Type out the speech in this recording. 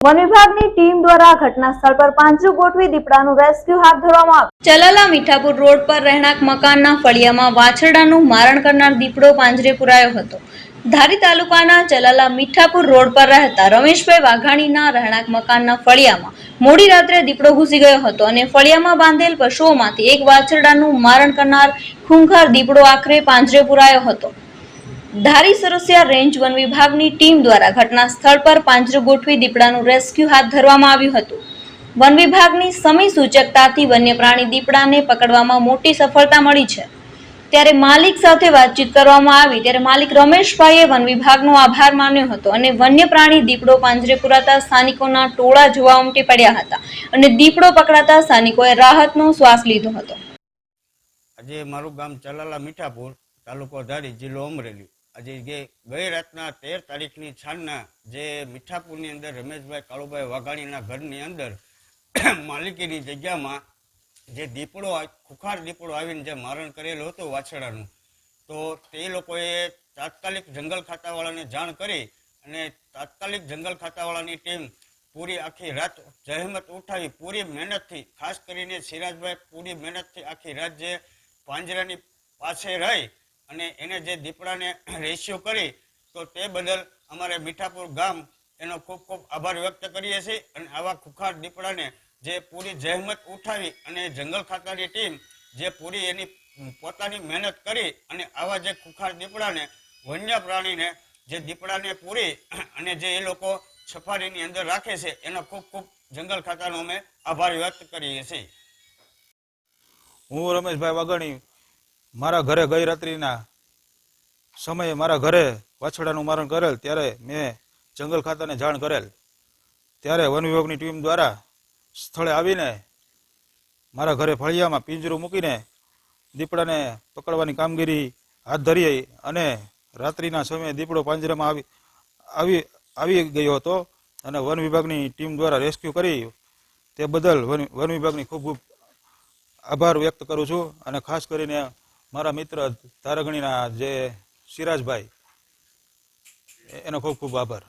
One વિભાગની team દ્વારા ઘટના પર પાંજરું ગોઠવી દીપડાનું રેસ્ક્યુ હાથ ધરવામાં આવ્યું. ચલાલા મીઠાપુર રોડ પર રહેણાંક મકાનના ફળિયામાં વાછરડાનું મારણ કરનાર દીપડો પાંજરે પુરાયો હતો. ધારી તાલુકાના ચલાલા મીઠાપુર રોડ પર રહેતા રમેશભાઈ વાઘાણીના રહેણાંક મકાનના ફળિયામાં મોડી રાત્રે દીપડો ઘૂસી ગયો હતો અને ફળિયામાં બાંધેલ પશુઓમાંથી એક વાછરડાનું મારણ કરનાર ખૂંખાર દીપડો આખરે પાંજરે પુરાયો હતો. ધારી સરસિયા રેન્જ વન વિભાગની ટીમ દ્વારા ઘટના સ્થળ પર પાંજરું ગોઠવી દીપડાનું રેસ્ક્યુ હાથ ધરવામાં આવ્યું હતું. વન વિભાગની સમય સૂચકતાથી વન્ય પ્રાણી દીપડાને પકડવામાં મોટી સફળતા મળી છે. ત્યારે માલિક સાથે વાતચીત કરવામાં આવી ત્યારે માલિક રમેશભાઈએ વન વિભાગનો આભાર માન્યો હતો અને વન્ય પ્રાણી દીપડો પાંજરે પુરાતા સ્થાનિકોના ટોળા જોવા ઉમટી પડ્યા હતા અને દીપડો પકડાતા સ્થાનિકોએ રાહતનો શ્વાસ લીધો હતો. આજે મારું ગામ ચલાલા મીઠાપુર તાલુકો ધારી જિલ્લો અમરેલી. આજે જે ગઈ રાતના તેર તારીખની છાનના જે મીઠાપુરની અંદર રમેશભાઈ કાળુભાઈ વાઘાણીના ઘરની અંદર માલિકીની જગ્યામાં જે દીપડો ખુખાર દીપડો આવીને જે મારણ કરેલું હતું વાછડાનું તો તે લોકોએ તાત્કાલિક જંગલ ખાતાવાળાને જાણ કરી અને તાત્કાલિક જંગલ ખાતાવાળાની ટીમ પૂરી આખી રાત જહેમત ઉઠાવી, પૂરી મહેનતથી, ખાસ કરીને સિરાજભાઈ, પૂરી મહેનતથી આખી રાત જે પાંજરાની પાસે રહી અને એને જે દીપડાને રેસ્યુ કરી, તો તે બદલ અમારે મીઠાપુર ગામ એનો ખૂબ ખૂબ આભાર વ્યક્ત કરીએ છીએ અને આવા ખુખાર દીપડાને જે પૂરી જહેમત ઉઠાવી અને જંગલ ખાતાની ટીમ જે પૂરી એની પોતાની મહેનત કરી અને આવા જે ખુખાર દીપડાને, વન્ય પ્રાણીને જે દીપડાને પૂરી અને જે એ લોકો સફારીની અંદર રાખે છે, એનો ખૂબ ખૂબ જંગલ ખાતાનો અમે આભાર વ્યક્ત કરીએ છીએ. હું રમેશભાઈ વાઘાણી મારા ઘરે ગઈ રાત્રિના સમયે મારા ઘરે વાછડાનું મારણ કરેલ, ત્યારે મેં જંગલ ખાતાને જાણ કરેલ. ત્યારે વન વિભાગની ટીમ દ્વારા સ્થળે આવીને મારા ઘરે ફળિયામાં પિંજરું મૂકીને દીપડાને પકડવાની કામગીરી હાથ ધરી અને રાત્રિના સમયે દીપડો પાંજરામાં આવી આવી આવી ગયો હતો અને વન વિભાગની ટીમ દ્વારા રેસ્ક્યુ કરી તે બદલ વન વન વિભાગની ખૂબ ખૂબ આભાર વ્યક્ત કરું છું અને ખાસ કરીને મારા મિત્ર તારગણીના જે સિરાજભાઈ એનો ખૂબ ખૂબ આભાર.